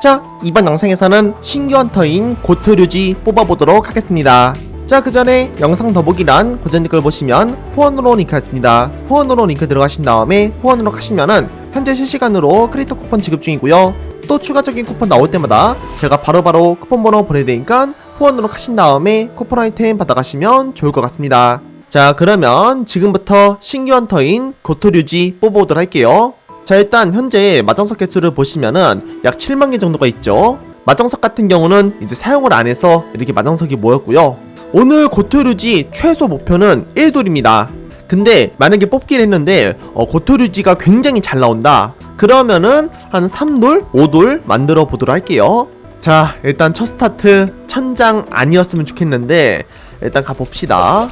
자, 이번 영상에서는 신규 헌터인 고토류지 뽑아보도록 하겠습니다. 자, 그 전에 영상 더보기란 고전 댓글 보시면 후원으로 링크했습니다. 후원으로 링크 들어가신 다음에 후원으로 하시면은 현재 실시간으로 크리에이터 쿠폰 지급 중이고요. 또 추가적인 쿠폰 나올 때마다 제가 바로바로 쿠폰 번호 보내드리니까 후원으로 하신 다음에 쿠폰 아이템 받아가시면 좋을 것 같습니다. 자, 그러면 지금부터 신규 헌터인 고토류지 뽑아보도록 할게요. 자 일단 현재 마정석 개수를 보시면은 약 7만 개 정도가 있죠. 마정석 같은 경우는 이제 사용을 안 해서 이렇게 마정석이 모였고요. 오늘 고토류지 최소 목표는 1돌입니다. 근데 만약에 뽑긴 했는데 어, 고토류지가 굉장히 잘 나온다. 그러면은 한 3돌? 5돌 만들어 보도록 할게요. 자 일단 첫 스타트 천장 아니었으면 좋겠는데 일단 가봅시다.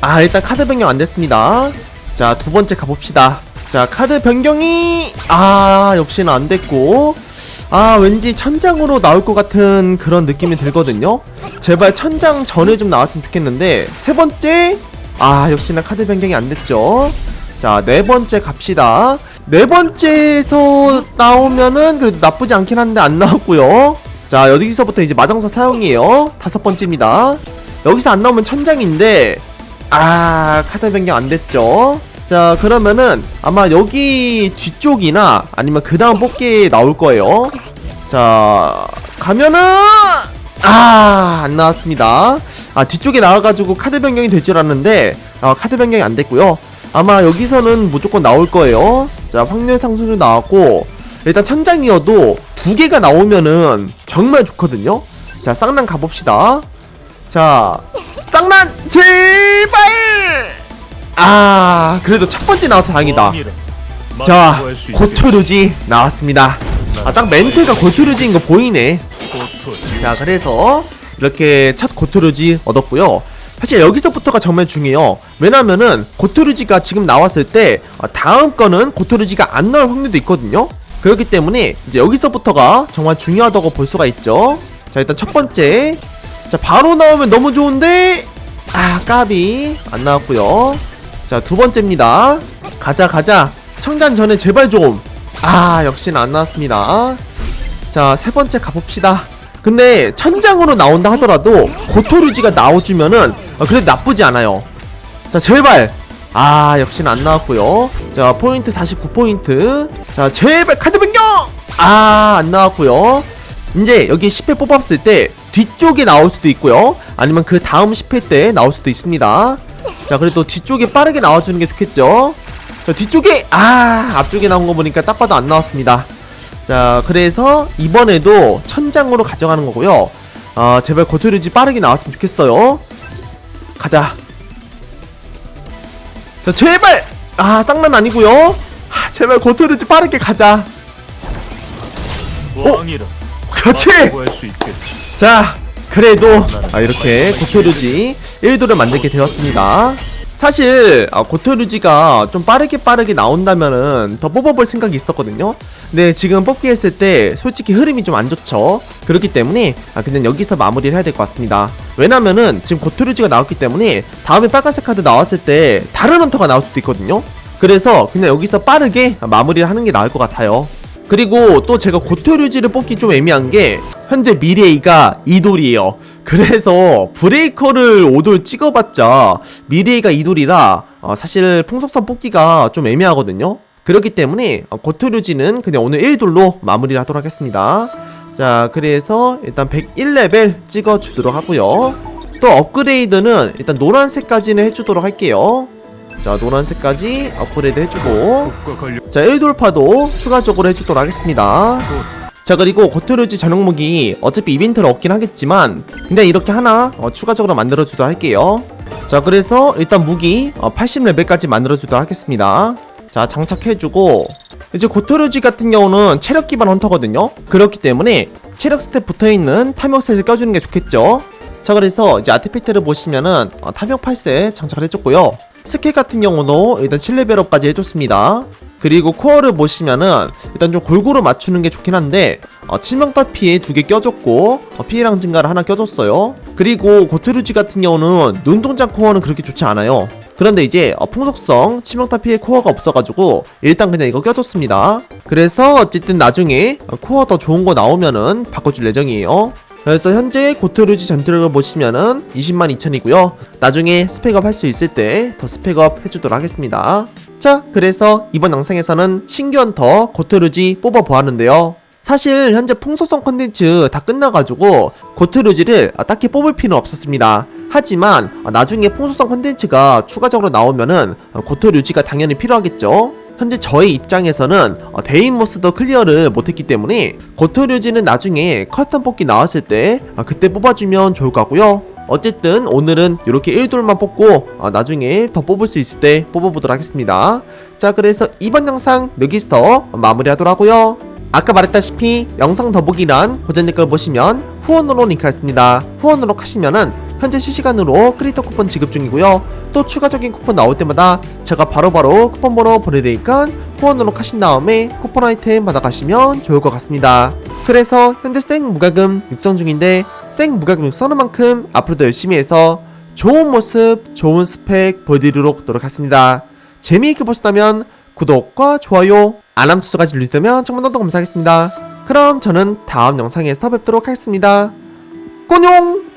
아 일단 카드 변경 안 됐습니다. 자 두 번째 가봅시다 자 카드 변경이 아 역시는 안 됐고. 아 왠지 천장으로 나올 것 같은 그런 느낌이 들거든요. 제발 천장 전에 좀 나왔으면 좋겠는데 세 번째? 아 역시나 카드 변경이 안 됐죠. 자 네 번째 갑시다. 네 번째에서 나오면은 그래도 나쁘지 않긴 한데 안 나왔고요. 자 여기서부터 이제 마정사 사용이에요. 다섯 번째입니다. 여기서 안 나오면 천장인데 아 카드 변경 안 됐죠 자 그러면은 아마 여기 뒤쪽이나 아니면 그 다음 뽑기에 나올 거예요. 자 가면은 아 안 나왔습니다. 아 뒤쪽에 나와가지고 카드 변경이 될 줄 알았는데 아, 카드 변경이 안 됐고요. 아마 여기서는 무조건 나올 거예요. 자 확률 상승률 나왔고 일단 천장이어도 두 개가 나오면은 정말 좋거든요. 자 쌍난 가봅시다. 자 쌍난 제발 아 그래도 첫 번째 나와서 다행이다. 자 고토르지 나왔습니다. 아 딱 멘트가 고토르지인 거 보이네. 자 그래서 이렇게 첫 고토르지 얻었고요. 사실 여기서부터가 정말 중요해요. 왜냐면은 고토르지가 지금 나왔을 때 어, 다음 거는 고토르지가 안 나올 확률도 있거든요. 그렇기 때문에 이제 여기서부터가 정말 중요하다고 볼 수가 있죠. 자 일단 첫 번째. 자 바로 나오면 너무 좋은데? 아 까비. 안 나왔고요 자 두 번째입니다. 가자 가자. 청단 전에 제발 좀 아 역시는 안 나왔습니다. 자 세 번째 가봅시다. 근데 천장으로 나온다 하더라도 고토류지가 나와주면은 어, 그래도 나쁘지 않아요. 자 제발. 아 역시는 안 나왔고요. 자 포인트 49포인트. 자 제발 카드 변경! 아 안 나왔고요. 이제 여기 10회 뽑았을 때 뒤쪽에 나올 수도 있고요. 아니면 그 다음 10회 때 나올 수도 있습니다 자 그래도 뒤쪽에 빠르게 나와주는 게 좋겠죠? 자 뒤쪽에 아 앞쪽에 나온 거 보니까 딱 봐도 안 나왔습니다. 자 그래서 이번에도 천장으로 가져가는 거고요. 아 제발 고토류지 빠르게 나왔으면 좋겠어요. 가자. 자 제발! 아 쌍난 아니고요. 아, 제발 고토류지 빠르게 가자. 왕이라. 그렇지. 자 그래도 아, 이렇게 고토류지 1도를 만들게 되었습니다. 사실 아, 고토류지가 좀 빠르게 빠르게 나온다면은 더 뽑아볼 생각이 있었거든요. 근데 지금 뽑기 했을 때 솔직히 흐름이 좀 안 좋죠. 그렇기 때문에 아, 그냥 여기서 마무리를 해야 될 것 같습니다. 왜냐면은 지금 고토류지가 나왔기 때문에 다음에 빨간색 카드 나왔을 때 다른 헌터가 나올 수도 있거든요. 그래서 그냥 여기서 빠르게 마무리를 하는 게 나을 것 같아요. 그리고 또 제가 고토류지를 뽑기 좀 애매한 게 현재 미래이가 2돌이에요. 그래서 브레이커를 5돌 찍어봤자 미래이가 2돌이라 어, 사실 풍속선 뽑기가 좀 애매하거든요. 그렇기 때문에 어, 고토류지는 그냥 오늘 1돌로 마무리를 하도록 하겠습니다. 자 그래서 일단 101레벨 찍어주도록 하고요. 또 업그레이드는 일단 노란색까지는 해주도록 할게요. 자 노란색까지 업그레이드 해주고 과 관련 자 1돌파도 추가적으로 해주도록 하겠습니다 자 그리고 고토류지 전용 무기 어차피 이벤트를 얻긴 하겠지만 근데 이렇게 하나 어, 추가적으로 만들어주도록 할게요. 자 그래서 일단 무기 어, 80레벨까지 만들어주도록 하겠습니다. 자 장착해주고 이제 고토류지 같은 경우는 체력 기반 헌터거든요. 그렇기 때문에 체력 스텝 붙어있는 탐욕셋을 껴주는 게 좋겠죠? 자 그래서 이제 아티팩트를 보시면은 어, 탐욕 8세 장착을 해줬고요. 스킬 같은 경우도 일단 7레벨업까지 해줬습니다 그리고 코어를 보시면은 일단 좀 골고루 맞추는 게 좋긴 한데 어, 치명타 피해 두 개 껴줬고 어, 피해량 증가를 하나 껴줬어요. 그리고 고토류지 같은 경우는 눈동자 코어는 그렇게 좋지 않아요. 그런데 이제 어, 풍속성 치명타 피해 코어가 없어가지고 일단 그냥 이거 껴줬습니다. 그래서 어쨌든 나중에 어, 코어 더 좋은 거 나오면은 바꿔줄 예정이에요. 그래서 현재 고토류지 전투력을 보시면은 20만 2천이고요. 나중에 스펙업 할 수 있을 때 더 스펙업 해주도록 하겠습니다. 자, 그래서 이번 영상에서는 신규 헌터 고토류지 뽑아보았는데요. 사실 현재 풍소성 컨텐츠 다 끝나가지고 고토류지를 딱히 뽑을 필요는 없었습니다. 하지만 나중에 풍소성 컨텐츠가 추가적으로 나오면은 고토류지가 당연히 필요하겠죠. 현재 저의 입장에서는 어, 데인모스도 클리어를 못했기 때문에 고토류지는 나중에 커스텀 뽑기 나왔을 때 아, 그때 뽑아주면 좋을 것 같고요. 어쨌든 오늘은 이렇게 1돌만 뽑고 아, 나중에 더 뽑을 수 있을 때 뽑아보도록 하겠습니다. 자 그래서 이번 영상 여기서 마무리하도록 하고요. 아까 말했다시피 영상 더보기란 고전 댓글 보시면 후원으로 링크했습니다. 후원으로 하시면은 현재 실시간으로 크리에이터 쿠폰 지급 중이고요. 또 추가적인 쿠폰 나올 때마다 제가 바로바로 쿠폰 번호 보내드리니까 후원 으로 하신 다음에 쿠폰 아이템 받아가시면 좋을 것 같습니다. 그래서 현재 생 무과금 육성 중인데 생 무과금 육성하는 만큼 앞으로도 열심히 해서 좋은 모습, 좋은 스펙 보여드리도록 노력하겠습니다. 재미있게 보셨다면 구독과 좋아요, 알람 투수까지 눌러주시면 정말 너무 감사하겠습니다. 그럼 저는 다음 영상에서 뵙도록 하겠습니다. 꼬뇽!